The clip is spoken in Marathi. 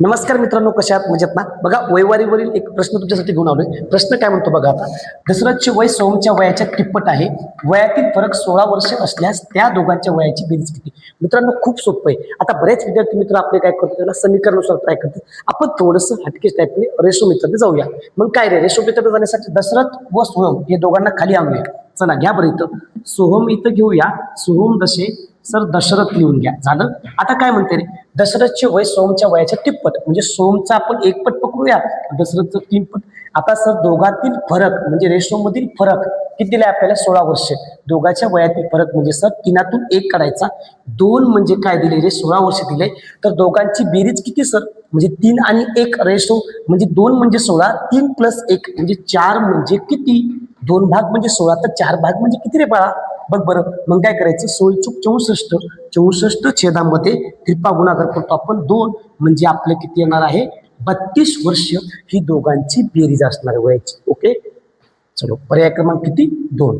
नमस्कार मित्रांनो कशा आहात? मजेत ना? बघा वैवारीवरील एक प्रश्न तुमच्यासाठी घेऊन आलोय. प्रश्न काय म्हणतो बघा आता? दशरथचे वय सोमच्या वयाच्या तिप्पट आहे. वयातील फरक सोळा वर्ष असल्यास त्या दोघांच्या वयाची बेरीज किती मित्रांनो खूप सोपं आहे. आता बरेच विद्यार्थी मित्र आपले काय करतो त्याला समीकरणानुसार ट्राय करतात. आपण थोडंसं हटकेच टाईपने रेशो मित्राने जाऊया. मग काय रे? रेशो मित्र जाण्यासाठी दशरथ व सोहम हे दोघांना खाली आणूया. चला घ्या बरं इथं. सोहम इथं घेऊया. सोहम दशे सर दशरथ लिहून घ्या. झालं? आता काय म्हणते रे? दशरथचे वय सोमच्या वयाच्या तिप्पट म्हणजे सोमचा आपण एक पट पकडूया. दशरथचं तीन पट. आता सर दोघातील फरक म्हणजे रेशोमधील फरक किती दिलाय आपल्याला? सोळा वर्ष. दोघांच्या वयातील फरक म्हणजे सर तीनातून एक काढायचा. दोन म्हणजे काय दिले रे? सोळा वर्ष दिले तर दोघांची बेरीज किती सर? म्हणजे तीन आणि एक रेशो म्हणजे दोन म्हणजे सोळा तीन प्लस एक म्हणजे चार म्हणजे किती? दोन भाग म्हणजे सोळा तर चार भाग म्हणजे किती रे बाळा? बघ बरं मग काय करायचं? सोळ चूक चौसष्ट चौसष्ट छेदामध्ये त्रिपा गुणाकार करतो आपण. दोन म्हणजे आपलं किती येणार आहे? बत्तीस वर्ष ही दोघांची बेरीज असणार आहे. वयाची ओके? चलो पर्याय क्रमांक किती? दोन.